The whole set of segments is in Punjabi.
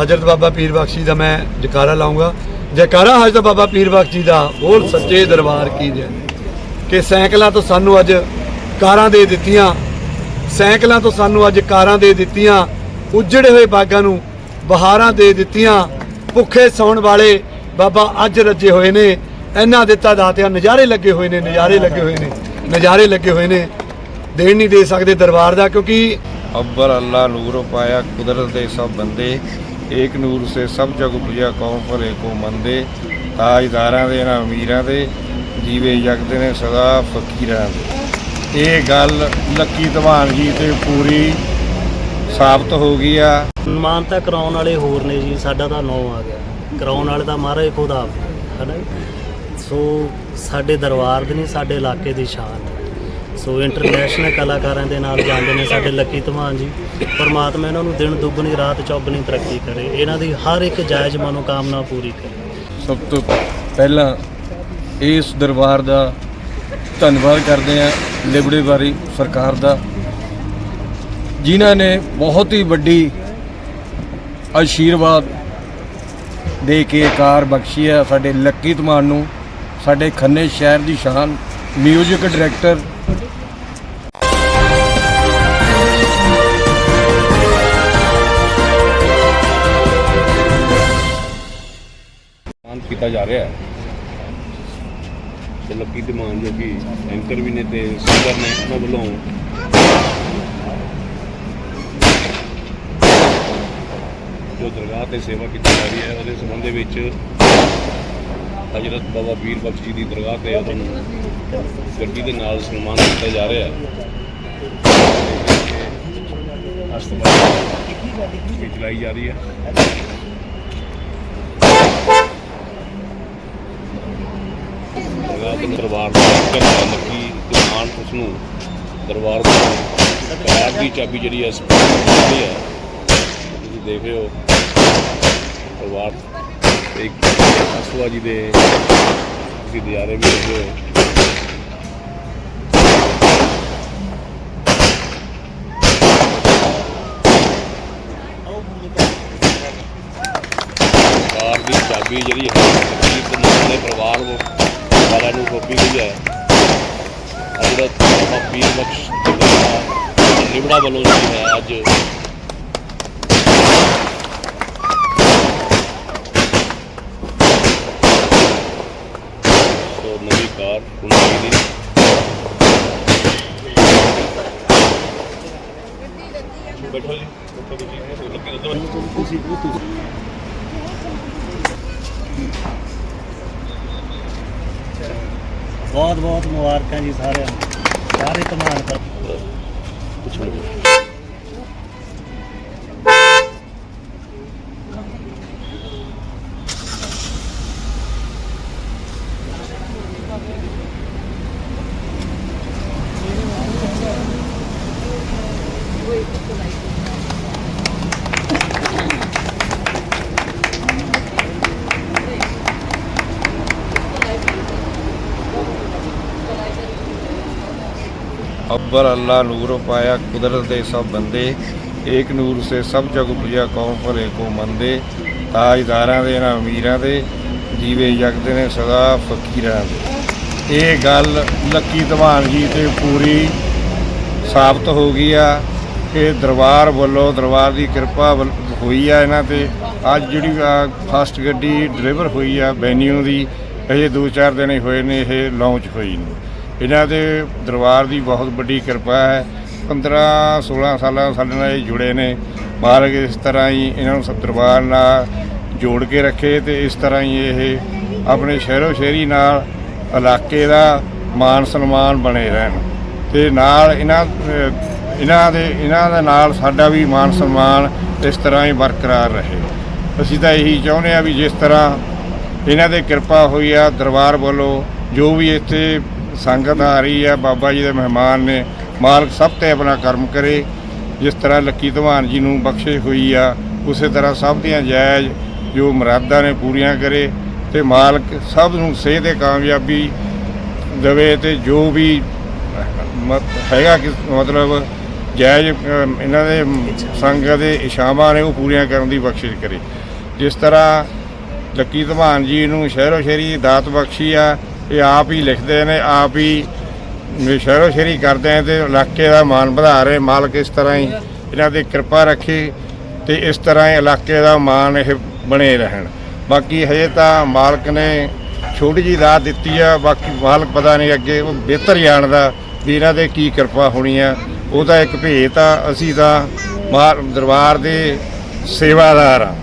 ਹਜ਼ਰਤ ਬਾਬਾ ਪੀਰ ਬਖਸ਼ੀ ਦਾ ਮੈਂ ਜਕਾਰਾ ਲਾਉਂਗਾ। ਜਕਾਰਾ ਹਜ਼ਰਤ ਬਾਬਾ ਪੀਰ ਬਖਸ਼ੀ ਦਾ ਬੋਲ ਸੱਚੇ ਦਰਬਾਰ ਕੀ ਜੈ ਕਿ ਸੈਂਕਲਾਂ ਤੋਂ ਸਾਨੂੰ ਅੱਜ ਕਾਰਾਂ ਦੇ ਦਿੱਤੀਆਂ। ਸੈਂਕਲਾਂ ਤੋਂ ਸਾਨੂੰ ਅੱਜ ਕਾਰਾਂ ਦੇ ਦਿੱਤੀਆਂ। ਉਜੜੇ ਹੋਏ ਬਾਗਾਂ ਨੂੰ ਬਹਾਰਾਂ ਦੇ ਦਿੱਤੀਆਂ। ਭੁੱਖੇ ਸੌਣ ਵਾਲੇ ਬਾਬਾ ਅੱਜ ਰੱਜੇ ਹੋਏ ਨੇ। ਇਹਨਾਂ ਦਿੱਤਾ ਦਾਤਿਆਂ ਨਜ਼ਾਰੇ ਲੱਗੇ ਹੋਏ ਨੇ, ਨਜ਼ਾਰੇ ਲੱਗੇ ਹੋਏ ਨੇ, ਨਜ਼ਾਰੇ ਲੱਗੇ ਹੋਏ ਨੇ। ਦੇਣ ਨਹੀਂ ਦੇ ਸਕਦੇ ਦਰਬਾਰ ਦਾ ਕਿਉਂਕਿ ਅੱਬਰ ਅੱਲਾ ਨੂਰ ਪਾਇਆ ਕੁਦਰਤ ਦੇ ਸਭ ਬੰਦੇ। ਏਕ ਨੂਰ ਸੇ ਸਭ ਜਗ ਉਪਜਿਆ, ਕੌਮ ਭਲੇ ਕੋ ਮੰਦੇ ਤਾਜਦਾਰਾਂ ਦੇ ਨਾ ਅਮੀਰਾਂ ਦੇ। ਜੀਵੇ ਜਗਦੇ ਨੇ, ਸਦਾ ਫਕੀਰਾਂ ਦੇ। ਇਹ ਗੱਲ ਲੱਕੀ ਧਵਾਨ ਜੀ ਤੇ ਪੂਰੀ ਸਾਬਤ ਹੋ ਗਈ ਆ। ਮਾਨਤਾ ਕਰਾਉਣ ਵਾਲੇ ਹੋਰ ਨੇ ਜੀ, ਸਾਡਾ ਤਾਂ ਨੌ ਆ ਗਿਆ। ਕਰਾਉਣ ਵਾਲੇ ਦਾ ਮਹਾਰਾਜ ਖੁਦ ਆਪ ਹੈ ਨਾ ਸੋ ਸਾਡੇ ਦਰਬਾਰ ਦੇ ਨਹੀਂ, ਸਾਡੇ ਇਲਾਕੇ ਦੀ ਸ਼ਾਨ ਸੋ ਇੰਟਰਨੈਸ਼ਨਲ ਕਲਾਕਾਰਾਂ ਦੇ ਨਾਲ ਜਾਂਦੇ ਨੇ ਸਾਡੇ ਲੱਕੀ ਧਮਾਨ ਜੀ। ਪਰਮਾਤਮਾ ਇਹਨਾਂ ਨੂੰ ਦਿਨ ਦੁੱਗਣੀ, ਰਾਤ ਚੌਗਣੀ ਤਰੱਕੀ ਕਰੇ। ਇਹਨਾਂ ਦੀ ਹਰ ਇੱਕ ਜਾਇਜ਼ ਮਨੋਕਾਮਨਾ ਪੂਰੀ ਕਰੇ। ਸਭ ਤੋਂ ਪਹਿਲਾਂ ਇਸ ਦਰਬਾਰ ਦਾ ਧੰਨਵਾਦ ਕਰਦੇ ਹਾਂ ਲਿਬੜੇ ਵਾਰੀ ਸਰਕਾਰ ਦਾ, ਜਿਨ੍ਹਾਂ ਨੇ ਬਹੁਤ ਹੀ ਵੱਡੀ ਆਸ਼ੀਰਵਾਦ ਦੇ ਕੇ ਕਾਰ ਬਖਸ਼ੀ ਹੈ। ਸਾਡੇ ਲੱਕੀ ਧਮਾਨ ਨੂੰ, ਸਾਡੇ ਖੰਨੇ ਸ਼ਹਿਰ ਦੀ ਸ਼ਾਨ ਮਿਊਜ਼ਿਕ ਡਾਇਰੈਕਟਰ ਕੀਤਾ ਜਾ ਰਿਹਾ ਹੈ। ਤੇ ਲੱਕੀ ਧਮਾਨ ਜੋ ਕਿ ਐਂਕਰ ਵੀ ਨੇ ਤੇ ਸਿੰਗਰ ਨੇ, ਉਹਨਾਂ ਵੱਲੋਂ ਜੋ ਦਰਗਾਹ ਤੇ ਸੇਵਾ ਕੀਤੀ ਜਾ ਰਹੀ ਹੈ, ਉਹਦੇ ਸੰਬੰਧ ਦੇ ਵਿੱਚ ਹਜ਼ਰਤ ਬਾਬਾ ਵੀਰ ਬਖਸ਼ ਜੀ ਦੀ ਦਰਗਾਹ ਤੇ ਉਹਨਾਂ ਨੂੰ ਗੱਡੀ ਦੇ ਨਾਲ ਸਨਮਾਨ ਕੀਤਾ ਜਾ ਰਿਹਾ ਹੈ। ਅਸਤਮਾਨ ਚਲਾਈ ਜਾ ਰਹੀ ਹੈ। ਦਰਬਾਰ ਦਰਬਾਰ ਦਾ ਕਰਦਾ ਲੱਗੀ ਦੁਕਾਨ ਉਸ ਨੂੰ ਦਰਬਾਰ ਦਾ ਪੈਰ ਦੀ ਚਾਬੀ ਜਿਹੜੀ ਹੈ ਸਪੀਡ ਹੈ। ਤੁਸੀਂ ਦੇਖ ਰਹੇ ਹੋ ਦਰਬਾਰ ਇੱਕ ਅਸਵਾ ਜੀ ਦੇ ਤੁਸੀਂ ਨਜ਼ਾਰੇ ਵੀ ਦੇਖ ਰਹੇ ਹੋ। ਕਾਰ ਦੀ ਚਾਬੀ ਜਿਹੜੀ ਹੈ ਗਰੀਬ ਦੇ ਪਰਿਵਾਰ ਨੂੰ ਵਾਲਿਆਂ ਨੂੰ ਸੌਂਪੀ ਗਈ ਹੈ ਹਜ਼ਰਤ ਬਾਬਾ ਪੀਰ ਬਖਸ਼ ਦਰਗਾਹ ਵੱਲੋਂ ਜਿਹੜੀ ਹੈ ਅੱਜ ਸੋ ਨਵੀਂ ਕਾਰ ਕੁੰਡੀ ਦੀ ਬੈਠੋ ਜੀ ਬੈਠੋ ਜੀ ਲੱਗੀ ਉਧਰ ਬਹੁਤ ਬਹੁਤ ਮੁਬਾਰਕਾਂ ਜੀ ਸਾਰਿਆਂ ਨੂੰ। ਸਾਰੇ ਧਮਾਨ ਕਰ ਕੁਛ ਨਹੀਂ अब्बर अल्लाह नूर पाया कुदरत दे सब बंदे एक नूर से सब जग उपजिया कौम भले को मंदे ਤਾਜਦਾਰਾਂ ਦੇ ਨਾ ਅਮੀਰਾਂ ਦੇ ਜੀਵੇ ਜਗਦੇ ਨੇ ਸਦਾ ਫਕੀਰਾਂ ਦੇ ਇਹ ਗੱਲ ਲੱਕੀ ਧਵਾਨ ਜੀ ਤੇ ਪੂਰੀ ਸਾਬਤ ਹੋ ਗਈ ਆ ਕਿ ਦਰਬਾਰ ਵੱਲੋਂ ਦਰਬਾਰ ਦੀ ਕਿਰਪਾ ਵੱਲ- ਹੋਈ ਆ ਇਹਨਾਂ ਤੇ ਅੱਜ ਜਿਹੜੀ ਫਸਟ ਗੱਡੀ ਡਿਲੀਵਰ ਹੋਈ ਆ ਵੈਨਿਊ ਦੀ ਇਹ ਦੋ ਚਾਰ ਦਿਨ ਹੀ ਹੋਏ ਨੇ ਇਹ ਲਾਂਚ ਹੋਈ ਨੂੰ ਇਹਨਾਂ ਦੇ ਦਰਬਾਰ ਦੀ ਬਹੁਤ ਵੱਡੀ ਕਿਰਪਾ ਹੈ। 15 16 ਸਾਲਾਂ ਸਾਡੇ ਨਾਲ ਇਹ ਜੁੜੇ ਨੇ। ਮਾਲਕ ਇਸ ਤਰ੍ਹਾਂ ਹੀ ਇਹਨਾਂ ਨੂੰ ਸਭ ਦਰਬਾਰ ਨਾਲ ਜੋੜ ਕੇ ਰੱਖੇ ਤੇ ਇਸ ਤਰ੍ਹਾਂ ਹੀ ਇਹ ਆਪਣੇ ਸ਼ਹਿਰੋ ਸ਼ਹਿਰੀ ਨਾਲ ਇਲਾਕੇ ਦਾ ਮਾਨ ਸਨਮਾਨ ਬਣੇ ਰਹਿਣ। ਤੇ ਨਾਲ ਇਹਨਾਂ ਇਹਨਾਂ ਦੇ ਇਹਨਾਂ ਦੇ ਨਾਲ ਸਾਡਾ ਵੀ ਮਾਨ ਸਨਮਾਨ ਇਸ ਤਰ੍ਹਾਂ ਹੀ ਬਰਕਰਾਰ ਰਹੇ। ਅਸੀਂ ਤਾਂ ਇਹੀ ਚਾਹੁੰਦੇ ਆ ਵੀ ਜਿਸ ਤਰ੍ਹਾਂ ਇਹਨਾਂ ਦੇ ਕਿਰਪਾ ਹੋਈ ਆ, ਦਰਬਾਰ ਵੱਲੋਂ ਜੋ ਵੀ ਇੱਥੇ ਸੰਗਤ ਆ ਰਹੀ ਆ ਬਾਬਾ ਜੀ ਦੇ ਮਹਿਮਾਨ ਨੇ, ਮਾਲਕ ਸਭ ਤੇ ਆਪਣਾ ਕਰਮ ਕਰੇ। ਜਿਸ ਤਰ੍ਹਾਂ ਲੱਕੀ ਧਵਾਨ ਜੀ ਨੂੰ ਬਖਸ਼ਿਸ਼ ਹੋਈ ਆ, ਉਸੇ ਤਰ੍ਹਾਂ ਸਭ ਦੀਆਂ ਜਾਇਜ਼ ਜੋ ਮੁਰਾਦਾਂ ਨੇ ਪੂਰੀਆਂ ਕਰੇ ਤੇ ਮਾਲਕ ਸਭ ਨੂੰ ਸਿਹਤ ਤੇ ਕਾਮਯਾਬੀ ਦੇਵੇ ਤੇ ਜੋ ਵੀ ਮ- ਹੈਗਾ ਕਿ ਮਤਲਬ ਜਾਇਜ਼ ਇਹਨਾਂ ਦੇ ਸੰਗਤ ਦੇ ਇਸ਼ਾਵਾਂ ਨੇ ਉਹ ਪੂਰੀਆਂ ਕਰਨ ਦੀ ਬਖਸ਼ਿਸ਼ ਕਰੇ। ਜਿਸ ਤਰ੍ਹਾਂ ਲੱਕੀ ਧਮਾਨ ਜੀ ਨੂੰ ਸ਼ਹਿਰੋ ਸ਼ਹਿਰੀ ਦਾਤ ਬਖਸ਼ੀ ਆ ਇਹ ਆਪ ਹੀ ਲਿਖਦੇ ਨੇ, ਆਪ ਹੀ ਸ਼ਹਿਰੋ ਸ਼ਹਿਰੀ ਕਰਦੇ ਆ ਤੇ ਇਲਾਕੇ ਦਾ ਮਾਣ ਵਧਾ ਰਹੇ ਮਾਲਕ ਇਸ ਤਰ੍ਹਾਂ ਹੀ। ਇਹਨਾਂ ਤੇ ਕਿਰਪਾ ਰੱਖੇ ਤੇ ਇਸ ਤਰ੍ਹਾਂ ਹੀ ਇਲਾਕੇ ਦਾ ਮਾਣ ਇਹ ਬਣੇ ਰਹਿਣ। ਬਾਕੀ ਹਜੇ ਤਾਂ ਮਾਲਕ ਨੇ ਛੋਟੀ ਜੀ ਰਾਹ ਦਿੱਤੀ ਆ, ਬਾਕੀ ਮਾਲਕ ਪਤਾ ਨਹੀਂ ਅੱਗੇ ਉਹ ਬਿਹਤਰ ਜਾਣਦਾ ਵੀ ਇਹਨਾਂ ਤੇ ਕੀ ਕਿਰਪਾ ਹੋਣੀ ਆ। ਉਹ ਤਾਂ ਇੱਕ ਭੇਤ ਆ, ਅਸੀਂ ਤਾਂ ਮਾਲ ਦਰਬਾਰ ਦੇ ਸੇਵਾਦਾਰ ਆ।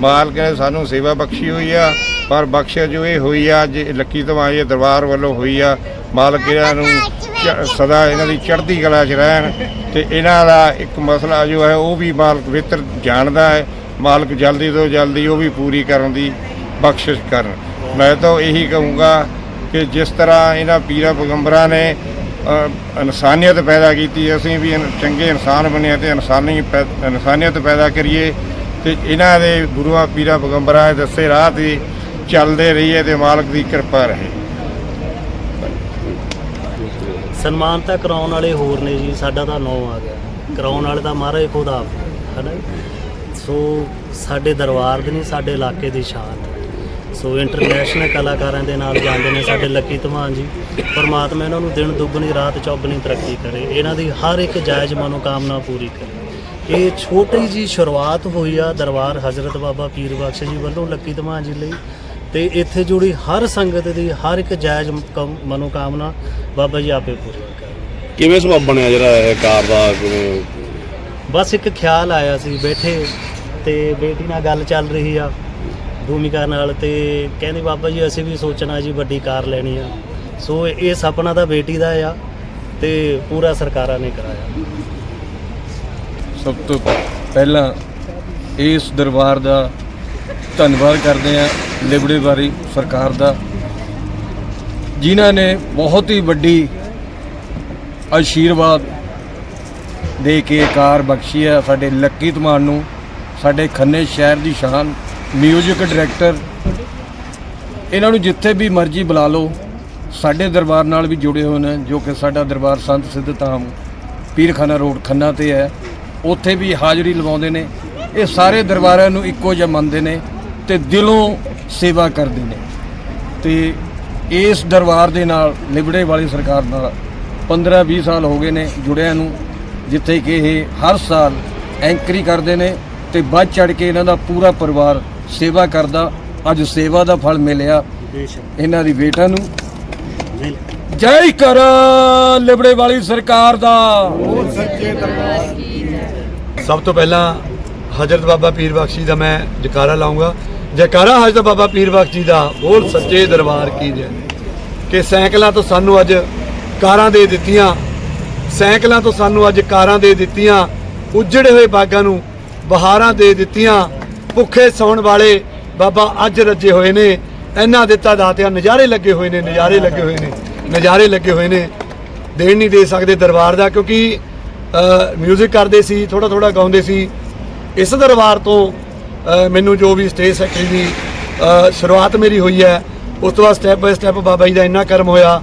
ਮਾਲਕ ਨੇ ਸਾਨੂੰ ਸੇਵਾ ਬਖਸ਼ੀ ਹੋਈ ਆ ਪਰ ਬਖਸ਼ਿਸ਼ ਜੋ ਇਹ ਹੋਈ ਆ ਅੱਜ ਇਹ ਲੱਕੀ ਧਮਾਏ ਦਰਬਾਰ ਵੱਲੋਂ ਹੋਈ ਆ ਮਾਲਕ ਇਹਨਾਂ ਨੂੰ ਸਦਾ ਇਹਨਾਂ ਦੀ ਚੜ੍ਹਦੀ ਕਲਾ 'ਚ ਰਹਿਣ ਤੇ ਇਹਨਾਂ ਦਾ ਇੱਕ ਮਸਲਾ ਜੋ ਹੈ ਉਹ ਵੀ ਮਾਲਕ ਬਿਹਤਰ ਜਾਣਦਾ ਹੈ ਮਾਲਕ ਜਲਦੀ ਤੋਂ ਜਲਦੀ ਉਹ ਵੀ ਪੂਰੀ ਕਰਨ ਦੀ ਬਖਸ਼ਿਸ਼ ਕਰਨ। ਮੈਂ ਤਾਂ ਇਹੀ ਕਹੂੰਗਾ ਕਿ ਜਿਸ ਤਰ੍ਹਾਂ ਇਹਨਾਂ ਪੀਰਾਂ ਪੈਗੰਬਰਾਂ ਨੇ ਇਨਸਾਨੀਅਤ ਪੈਦਾ ਕੀਤੀ ਅਸੀਂ ਵੀ ਚੰਗੇ ਇਨਸਾਨ ਬਣੇ ਤੇ ਇਨਸਾਨੀ ਇਨਸਾਨੀਅਤ ਪੈਦਾ ਕਰੀਏ ਤੇ ਇਹਨਾਂ ਦੇ ਗੁਰੂਆਂ ਪੀਰਾਂ ਪੈਗੰਬਰਾਂ ਦੇ ਦੱਸੇ ਰਾਹ ਤੇ ਚੱਲਦੇ ਰਹੀਏ ਤੇ ਮਾਲਕ ਦੀ ਕਿਰਪਾ ਰਹੇ। ਸਨਮਾਨ ਤਾਂ ਕਰਾਉਣ ਵਾਲੇ ਹੋਰ ਨੇ ਜੀ, ਸਾਡਾ ਤਾਂ ਨੌ ਆ ਗਿਆ। ਕਰਾਉਣ ਵਾਲੇ ਤਾਂ ਮਹਾਰਾਜ ਖੁਦ ਆਪ ਹੈ ਨਾ ਸੋ ਸਾਡੇ ਦਰਬਾਰ ਦੇ ਨਹੀਂ, ਸਾਡੇ ਇਲਾਕੇ ਦੀ ਸ਼ਾਨ। ਸੋ ਇੰਟਰਨੈਸ਼ਨਲ ਕਲਾਕਾਰਾਂ ਦੇ ਨਾਲ ਜਾਂਦੇ ਨੇ ਸਾਡੇ ਲੱਕੀ ਧਮਾਨ ਜੀ। ਪਰਮਾਤਮਾ ਇਹਨਾਂ ਨੂੰ ਦਿਨ ਦੁੱਗਣੀ, ਰਾਤ ਚੌਗਣੀ ਤਰੱਕੀ ਕਰੇ। ਇਹਨਾਂ ਦੀ ਹਰ ਇੱਕ ਜਾਇਜ਼ ਮਨੋਕਾਮਨਾ ਪੂਰੀ ਕਰੇ। ਇਹ ਛੋਟੀ ਜੀ ਸ਼ੁਰੂਆਤ ਹੋਈ ਆ ਦਰਬਾਰ ਹਜ਼ਰਤ ਬਾਬਾ ਪੀਰ ਬਖਸ਼ ਜੀ ਵੱਲੋਂ ਲੱਕੀ ਧਮਾਨ ਜੀ ਲਈ। ਤੇ ਇੱਥੇ ਜੁੜੀ ਹਰ ਸੰਗਤ ਦੀ ਹਰ ਇੱਕ ਜਾਇਜ਼ ਕਮ- ਮਨੋਕਾਮਨਾ ਬਾਬਾ ਜੀ ਆਪੇ ਪੂਰੀ ਕਰਨ ਕਿਵੇਂ ਸਬਬ ਬਣਿਆ ਜਿਹੜਾ ਇਹ ਕਾਰ ਦਾ ਕਿਵੇਂ? ਬਸ ਇੱਕ ਖਿਆਲ ਆਇਆ ਸੀ ਬੈਠੇ ਤੇ ਬੇਟੀ ਨਾਲ ਗੱਲ ਚੱਲ ਰਹੀ ਆ ਭੂਮਿਕਾ ਨਾਲ ਤੇ ਕਹਿੰਦੇ ਬਾਬਾ ਜੀ ਅਸੀਂ ਵੀ ਸੋਚਣਾ ਜੀ ਵੱਡੀ ਕਾਰ ਲੈਣੀ ਆ। ਸੋ ਇਹ ਸੁਪਨਾ ਤਾਂ ਬੇਟੀ ਦਾ ਆ ਤੇ ਪੂਰਾ ਸਰਕਾਰਾਂ ਨੇ ਕਰਾਇਆ। ਸਭ ਤੋਂ ਪਹਿਲਾਂ ਇਸ ਦਰਬਾਰ ਦਾ ਧੰਨਵਾਦ ਕਰਦੇ ਹਾਂ। ਲਿਬੜੇ ਵਾਰੀ ਸਰਕਾਰ ਦਾ, ਜਿਨ੍ਹਾਂ ਨੇ ਬਹੁਤ ਹੀ ਵੱਡੀ ਆਸ਼ੀਰਵਾਦ ਦੇ ਕੇ ਕਾਰ ਬਖਸ਼ੀ ਹੈ। ਸਾਡੇ ਲੱਕੀ ਧਮਾਨ ਨੂੰ, ਸਾਡੇ ਖੰਨੇ ਸ਼ਹਿਰ ਦੀ ਸ਼ਾਨ ਮਿਊਜ਼ਿਕ ਡਾਇਰੈਕਟਰ ਇਹਨਾਂ ਨੂੰ ਜਿੱਥੇ ਵੀ ਮਰਜ਼ੀ ਬੁਲਾ ਲਓ, ਸਾਡੇ ਦਰਬਾਰ ਨਾਲ ਵੀ ਜੁੜੇ ਹੋਏ ਨੇ, ਜੋ ਕਿ ਸਾਡਾ ਦਰਬਾਰ ਸੰਤ ਸਿੱਧ ਧਾਮ, ਪੀਰਖਾਨਾ ਰੋਡ ਖੰਨਾ ਤੇ ਹੈ। ਉੱਥੇ ਵੀ ਹਾਜ਼ਰੀ ਲਵਾਉਂਦੇ ਨੇ। ਇਹ ਸਾਰੇ ਦਰਬਾਰਾਂ ਨੂੰ ਇੱਕੋ ਜਿਹਾ ਮੰਨਦੇ ਨੇ ਤੇ ਦਿਲੋਂ ਸੇਵਾ ਕਰਦੇ ਨੇ। ਤੇ ਇਸ ਦਰਬਾਰ ਦੇ ਨਾਲ ਲਿਬੜੇ ਵਾਲੀ ਸਰਕਾਰ ਨਾਲ 15 20 ਸਾਲ ਹੋ ਗਏ ਨੇ ਜੁੜਿਆਂ ਨੂੰ ਜਿੱਥੇ ਕਿ ਇਹ ਹਰ ਸਾਲ ਐਂਕਰੀ ਕਰਦੇ ਨੇ ਤੇ ਵੱਧ ਚੜ ਕੇ ਇਹਨਾਂ ਦਾ ਪੂਰਾ ਪਰਿਵਾਰ ਸੇਵਾ ਕਰਦਾ। ਅੱਜ ਸੇਵਾ ਦਾ ਫਲ ਮਿਲਿਆ ਇਹਨਾਂ ਦੀ ਬੇਟਾ ਨੂੰ। ਜੈ। ਕਰ ਲਿਬੜੇ ਵਾਲੀ ਸਰਕਾਰ ਦਾ। ਸਭ ਤੋਂ ਪਹਿਲਾਂ ਹਜ਼ਰਤ ਬਾਬਾ ਪੀਰ ਬਖਸ਼ੀ ਦਾ ਮੈਂ ਜਕਾਰਾ ਲਾਉਂਗਾ। ਜਕਾਰਾ ਹਜ਼ਰਤ ਬਾਬਾ ਪੀਰ ਜੀ ਦਾ ਬੋਲ ਸੱਚੇ ਦਰਬਾਰ ਕੀ ਜੈ। ਕਿ ਸਾਈਕਲਾਂ ਤੋਂ ਸਾਨੂੰ ਅੱਜ ਕਾਰਾਂ ਦੇ ਦਿੱਤੀਆਂ, ਸਾਈਕਲਾਂ ਤੋਂ ਸਾਨੂੰ ਅੱਜ ਕਾਰਾਂ ਦੇ ਦਿੱਤੀਆਂ, ਉੱਜੜੇ ਹੋਏ ਬਾਗਾਂ ਨੂੰ ਬਹਾਰਾਂ ਦੇ ਦਿੱਤੀਆਂ, ਭੁੱਖੇ ਸੌਣ ਵਾਲੇ ਬਾਬਾ ਅੱਜ ਰੱਜੇ ਹੋਏ ਨੇ, ਇਹਨਾਂ ਦਿੱਤਾ ਦਾਤਿਆਂ ਨਜ਼ਾਰੇ ਲੱਗੇ ਹੋਏ ਨੇ, ਨਜ਼ਾਰੇ ਲੱਗੇ ਹੋਏ ਨੇ, ਨਜ਼ਾਰੇ ਲੱਗੇ ਹੋਏ ਨੇ। ਦੇਣ ਨਹੀਂ ਦੇ ਸਕਦੇ ਦਰਬਾਰ ਦਾ, ਕਿਉਂਕਿ ਮਿਊਜ਼ਿਕ ਕਰਦੇ ਸੀ ਥੋੜਾ ਥੋੜਾ ਗਾਉਂਦੇ ਸੀ। ਇਸ ਦਰਬਾਰ ਤੋਂ ਮੈਨੂੰ ਜੋ ਵੀ ਸਟੇਜ ਸੈਕਟਰੀ ਦੀ ਸ਼ੁਰੂਆਤ ਮੇਰੀ ਹੋਈ ਹੈ, ਉਸ ਤੋਂ ਬਾਅਦ step by step Baba ji ਦਾ ਇੰਨਾ ਕਰਮ ਹੋਇਆ।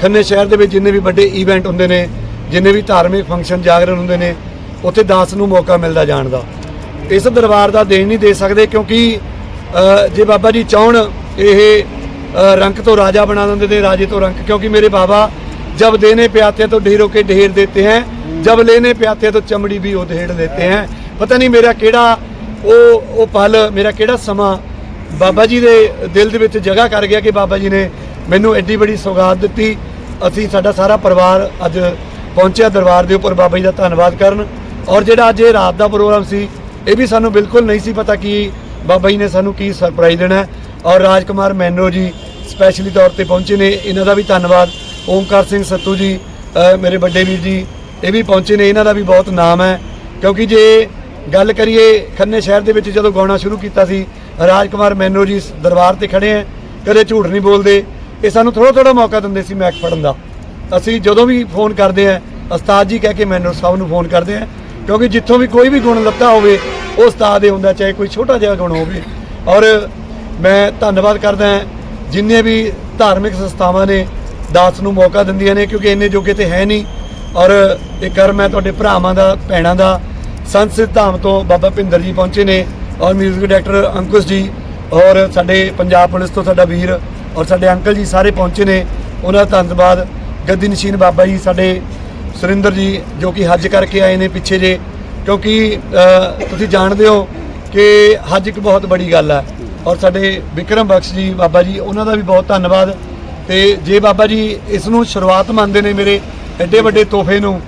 ਖੰਨੇ ਸ਼ਹਿਰ ਦੇ ਵਿੱਚ ਜਿੰਨੇ ਵੀ ਵੱਡੇ ਇਵੈਂਟ ਹੁੰਦੇ ਨੇ, ਜਿੰਨੇ ਵੀ ਧਾਰਮਿਕ ਫੰਕਸ਼ਨ ਜਾਗਰਣ ਹੁੰਦੇ ਨੇ, ਉੱਥੇ ਦਾਸ ਨੂੰ ਮੌਕਾ ਮਿਲਦਾ ਜਾਣ ਦਾ। ਇਸ ਦਰਬਾਰ ਦਾ ਦੇਣ ਨਹੀਂ ਦੇ ਸਕਦੇ ਕਿਉਂਕਿ ਜੇ ਬਾਬਾ ਜੀ ਚਾਹਣ, ਇਹ ਰੰਗ ਤੋਂ ਰਾਜਾ ਬਣਾ ਦਿੰਦੇ ਤੇ ਰਾਜੇ ਤੋਂ ਰੰਗ ਕਿਉਂਕਿ ਮੇਰੇ ਬਾਬਾ ਜਬ ਦੇਨੇ ਪਿਆਤੇ ਤੋਂ ਢੇਰੋ ਕੇ ਢੇਰ ਦੇਤੇ ਹੈ, ਜਬ ਲੈਨੇ ਪਿਆਤੇ ਤੋਂ ਚਮੜੀ ਵੀ ਉਹ ਢੇੜ ਦੇਤੇ ਹੈ। ਪਤਾ ਨਹੀਂ ਮੇਰਾ ਕਿਹੜਾ ਉਹ ਉਹ ਪਲ ਮੇਰਾ ਕਿਹੜਾ ਸਮਾਂ? ਬਾਬਾ ਜੀ ਦੇ ਦਿਲ ਦੇ ਵਿੱਚ ਜਗ੍ਹਾ ਕਰ ਗਿਆ ਕਿ ਬਾਬਾ ਜੀ ਨੇ ਮੈਨੂੰ ਐਡੀ ਬੜੀ ਸੌਗਾਤ ਦਿੱਤੀ। ਅਸੀਂ, ਸਾਡਾ ਸਾਰਾ ਪਰਿਵਾਰ ਅੱਜ ਪਹੁੰਚਿਆ ਦਰਬਾਰ ਦੇ ਉੱਪਰ ਬਾਬਾ ਜੀ ਦਾ ਧੰਨਵਾਦ ਕਰਨ। ਔਰ ਜਿਹੜਾ ਅੱਜ ਇਹ ਰਾਤ ਦਾ ਪ੍ਰੋਗਰਾਮ ਸੀ, ਇਹ ਵੀ ਸਾਨੂੰ ਬਿਲਕੁਲ ਨਹੀਂ ਸੀ ਪਤਾ ਕਿ ਬਾਬਾ ਜੀ ਨੇ ਸਾਨੂੰ ਕੀ ਸਰਪ੍ਰਾਈਜ਼ ਦੇਣਾ ਹੈ। ਔਰ ਰਾਜਕੁਮਾਰ ਮੈਨੋ ਜੀ ਸਪੈਸ਼ਲੀ ਤੌਰ ਤੇ ਪਹੁੰਚੇ ਨੇ। ਇਹਨਾਂ ਦਾ ਵੀ ਧੰਨਵਾਦ। ਓਮਕਾਰ ਸਿੰਘ ਸੱਤੂ ਜੀ ਮੇਰੇ ਵੱਡੇ ਵੀਰ ਜੀ, ਇਹ ਵੀ ਪਹੁੰਚੇ ਨੇ। ਇਹਨਾਂ ਦਾ ਵੀ ਬਹੁਤ ਨਾਮ ਹੈ। ਕਿਉਂਕਿ ਜੇ ਗੱਲ ਕਰੀਏ ਖੰਨੇ ਸ਼ਹਿਰ ਦੇ ਵਿੱਚ ਜਦੋਂ ਗਾਉਣਾ ਸ਼ੁਰੂ ਕੀਤਾ ਸੀ, ਰਾਜਕੁਮਾਰ ਮੈਨੋ ਜੀ ਦਰਬਾਰ ਤੇ ਖੜੇ ਆ, ਕਦੇ ਝੂਠ ਨਹੀਂ ਬੋਲਦੇ। ਇਹ ਸਾਨੂੰ ਥੋੜਾ ਥੋੜਾ ਮੌਕਾ ਦਿੰਦੇ ਸੀ ਮੈਕ ਫੜਨ ਦਾ। ਅਸੀਂ ਜਦੋਂ ਵੀ ਫੋਨ ਕਰਦੇ ਆ, ਉਸਤਾਦ ਜੀ ਕਹਿ ਕੇ ਮੈਨੋ ਸਾਹਿਬ ਨੂੰ ਫੋਨ ਕਰਦੇ ਆ, ਕਿਉਂਕਿ ਜਿੱਥੋਂ ਵੀ ਕੋਈ ਵੀ ਗੁਣ ਲੱਤਾ ਹੋਵੇ, ਉਹ ਉਸਤਾਦ ਦੇ ਹੁੰਦਾ, ਚਾਹੇ ਕੋਈ ਛੋਟਾ ਜਿਹਾ ਗੁਣ ਹੋਵੇ। ਔਰ ਮੈਂ ਧੰਨਵਾਦ ਕਰਦਾ ਜਿੰਨੇ ਵੀ ਧਾਰਮਿਕ ਸੰਸਥਾਵਾਂ ਨੇ, ਦਾਸ ਨੂੰ ਮੌਕਾ ਦਿੰਦੀਆਂ ਨੇ, ਕਿਉਂਕਿ ਇੰਨੇ ਜੋਗੇ ਤੇ ਹੈ ਨਹੀਂ। ਔਰ ਇਹ ਕਰ ਮੈਂ ਤੁਹਾਡੇ ਭਰਾਵਾਂ ਦਾ, ਭੈਣਾਂ ਦਾ ਸੰਤ ਸਿੱਧ ਧਾਮ ਤੋਂ ਬਾਬਾ ਭਿੰਦਰ ਜੀ ਪਹੁੰਚੇ ਨੇ ਔਰ ਮਿਊਜ਼ਿਕ ਡਾਇਰੈਕਟਰ ਅੰਕੁਸ਼ ਜੀ ਔਰ ਸਾਡੇ ਪੰਜਾਬ ਪੁਲਿਸ ਤੋਂ ਸਾਡਾ ਵੀਰ ਔਰ ਸਾਡੇ ਅੰਕਲ ਜੀ ਸਾਰੇ ਪਹੁੰਚੇ ਨੇ। ਉਹਨਾਂ ਦਾ ਧੰਨਵਾਦ। ਗੱਦੀ ਨਸ਼ੀਨ ਬਾਬਾ ਜੀ, ਸਾਡੇ ਸੁਰਿੰਦਰ ਜੀ ਜੋ ਕਿ ਹੱਜ ਕਰਕੇ ਆਏ ਨੇ ਪਿੱਛੇ ਜੇ। ਕਿਉਂਕਿ ਤੁਸੀਂ ਜਾਣਦੇ ਹੋ ਕਿ ਹੱਜ ਇੱਕ ਬਹੁਤ ਬੜੀ ਗੱਲ ਹੈ ਔਰ ਸਾਡੇ ਵਿਕਰਮ ਬਖਸ਼ ਜੀ ਬਾਬਾ ਜੀ, ਉਹਨਾਂ ਦਾ ਵੀ ਬਹੁਤ ਧੰਨਵਾਦ। ਤੇ ਜੇ ਬਾਬਾ ਜੀ ਇਸ ਨੂੰ ਸ਼ੁਰੂਆਤ ਮੰਨਦੇ ਨੇ ਮੇਰੇ ਐਡੇ ਵੱਡੇ ਤੋਹਫੇ ਨੂੰ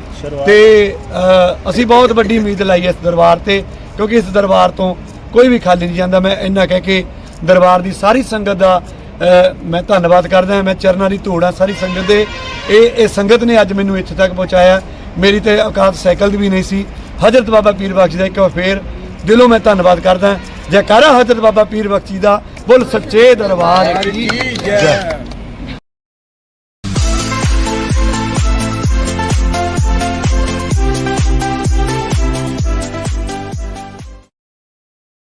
ਤੇ ਅ, ਅਸੀਂ ਬਹੁਤ ਵੱਡੀ ਉਮੀਦ ਲਾਈ ਇਸ ਦਰਬਾਰ ਤੇ ਕਿਉਂਕਿ ਇਸ ਦਰਬਾਰ ਤੋਂ ਕੋਈ ਵੀ ਖਾਲੀ ਨਹੀਂ ਜਾਂਦਾ। ਮੈਂ ਇੰਨਾ ਕਹਿ ਕੇ ਦਰਬਾਰ ਦੀ ਸਾਰੀ ਸੰਗਤ ਦਾ ਮੈਂ ਧੰਨਵਾਦ ਕਰਦਾ ਹਾਂ। ਮੈਂ ਚਰਨਾਂ ਦੀ ਧੂੜ ਹਾਂ ਸਾਰੀ ਸੰਗਤ ਦੇ। ਇਹ ਇਹ ਸੰਗਤ ਨੇ ਅੱਜ ਮੈਨੂੰ ਇੱਥੇ ਤੱਕ ਪਹੁੰਚਾਇਆ। ਮੇਰੀ ਤੇ ਔਕਾਤ ਸਾਈਕਲ ਦੀ ਵੀ ਨਹੀਂ ਸੀ। ਹਜ਼ਰਤ ਬਾਬਾ ਪੀਰ ਬਖਸ਼ ਦਾ ਇੱਕ ਵਾਰ ਫੇਰ ਦਿਲੋਂ ਮੈਂ ਧੰਨਵਾਦ ਕਰਦਾ। ਜੈਕਾਰਾ ਹਜ਼ਰਤ ਬਾਬਾ ਪੀਰ ਬਖਸ਼ ਦਾ ਬੋਲ ਸੱਚੇ ਦਰਬਾਰ। ਕੀ ਜੈ।